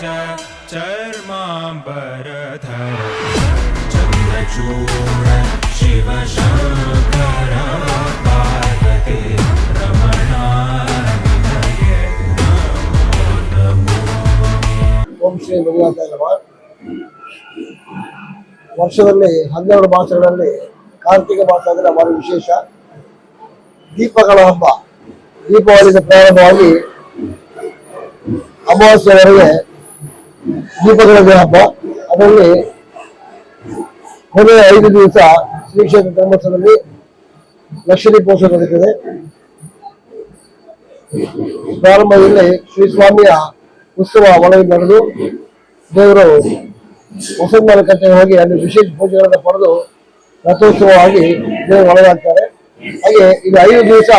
च चर्माम्बरधर चन्द्रचूड शिवशङ्कर पार्वते रमणाय ಓಂ ಶ್ರೀ ಮಂಜುನಾಥ ನಮ ವರ್ಷದಲ್ಲಿ ಹನ್ನೆರಡು ಮಾಸಗಳಲ್ಲಿ ಕಾರ್ತಿಕ ಮಾಸ ಅಂದರೆ ಬಹಳ ವಿಶೇಷ ದೀಪಗಳ ಹಬ್ಬ ದೀಪಾವಳಿಯಿಂದ ಪ್ರಾರಂಭವಾಗಿ ಅಮಾವಾಸ್ಯವರೆಗೆ ದೀಪಗಳ ಹಬ್ಬ. ಅದರಲ್ಲಿ ಕೊನೆಯ ಐದು ದಿವಸ ಶ್ರೀ ಕ್ಷೇತ್ರ ಧರ್ಮಸ್ಥಳದಲ್ಲಿ ಲಕ್ಷ ದೀಪೋತ್ಸವ ನಡೀತದೆ. ಪ್ರಾರಂಭದಲ್ಲಿ ಶ್ರೀ ಸ್ವಾಮಿಯ ಉತ್ಸವ ಒಳಗೆ ನಡೆದು ದೇವರು ವಸಂತನ ಕಟ್ಟೆಗೆ ಹೋಗಿ ಅಲ್ಲಿ ವಿಶೇಷ ಪೂಜೆಗಳನ್ನು ಪಡೆದು ರಥೋತ್ಸವವಾಗಿ ದೇವರು ಒಳಗಾಗ್ತಾರೆ. ಹಾಗೆ ಇದು ಐದು ದಿವಸ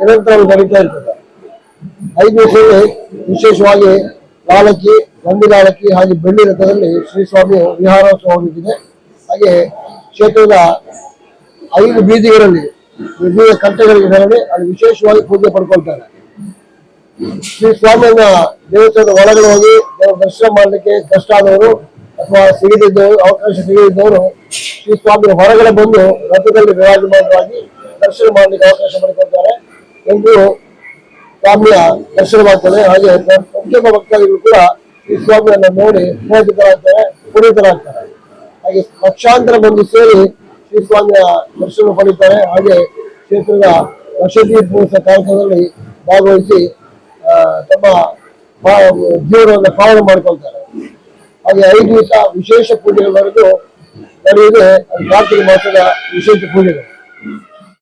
ನಿರಂತರವಾಗಿ ನಡೀತಾ ಇರ್ತದೆ. ಐದು ದಿವಸದಲ್ಲಿ ವಿಶೇಷವಾಗಿ ನಾಲಕ್ಕಿ ನಂದಿ ನಾಲಕ್ಕಿ ಹಾಗೆ ಬೆಳ್ಳಿ ರಥದಲ್ಲಿ ಶ್ರೀ ಸ್ವಾಮಿ ವಿಹಾರೋತ್ಸವ ಹೋಗಿದೆ ಹಾಗೆ ಕ್ಷೇತ್ರದ ಐದು ಬೀದಿಗಳಲ್ಲಿ, ವಿವಿಧ ಕಟ್ಟೆಗಳಿಗೆ ತೆರಳಿ ಅಲ್ಲಿ ವಿಶೇಷವಾಗಿ ಪೂಜೆ ಪಡ್ಕೊಳ್ತಾರೆ. ಶ್ರೀ ಸ್ವಾಮಿಯನ್ನ ದೇವಸ್ಥಾನದ ಒಳಗಡೆ ಹೋಗಿ ದರ್ಶನ ಮಾಡಲಿಕ್ಕೆ ಕಷ್ಟ ಆದವರು ಅಥವಾ ಸಿಗದಿದ್ದವರು, ಅವಕಾಶ ಸಿಗದಿದ್ದವರು ಶ್ರೀ ಸ್ವಾಮಿಯ ಹೊರಗಡೆ ಬಂದು ರಥದಲ್ಲಿ ವಿರಾಜಮಾನವಾಗಿ ದರ್ಶನ ಮಾಡಲಿಕ್ಕೆ ಅವಕಾಶ ಪಡ್ಕೊಳ್ತಾರೆ ಎಲ್ಲರೂ ಸ್ವಾಮಿಯ ದರ್ಶನವಾಗ್ತದೆ ಹಾಗೆ ಪ್ರತಿಯೊಬ್ಬ ಭಕ್ತಾದಿಗಳು ಕೂಡ ಈ ಸ್ವಾಮಿಯನ್ನ ನೋಡಿ ಮೋದಿತರಾಗ್ತಾರೆ ಪುನೀತರಾಗ್ತಾರೆ ಹಾಗೆ ಲಕ್ಷಾಂತರ ಬಂದು ಸೇರಿ ಶ್ರೀ ಸ್ವಾಮಿಯ ದರ್ಶನ ಪಡೀತಾರೆ. ಹಾಗೆ ಕ್ಷೇತ್ರದ ಲಕ್ಷದೀಪೋತ್ಸವ ಕಾರ್ಯಕ್ರಮದಲ್ಲಿ ಭಾಗವಹಿಸಿ ತಮ್ಮ ಜೀವನವನ್ನು ಪಾಲನೆ ಮಾಡ್ಕೊಳ್ತಾರೆ. ಹಾಗೆ ಐದು ದಿವಸ ವಿಶೇಷ ಪೂಜೆಗಳವರೆಗೂ ನಡೆಯುವುದೇ ಕಾರ್ತಿಕ ಮಾಸದ ವಿಶೇಷ ಪೂಜೆಗಳು.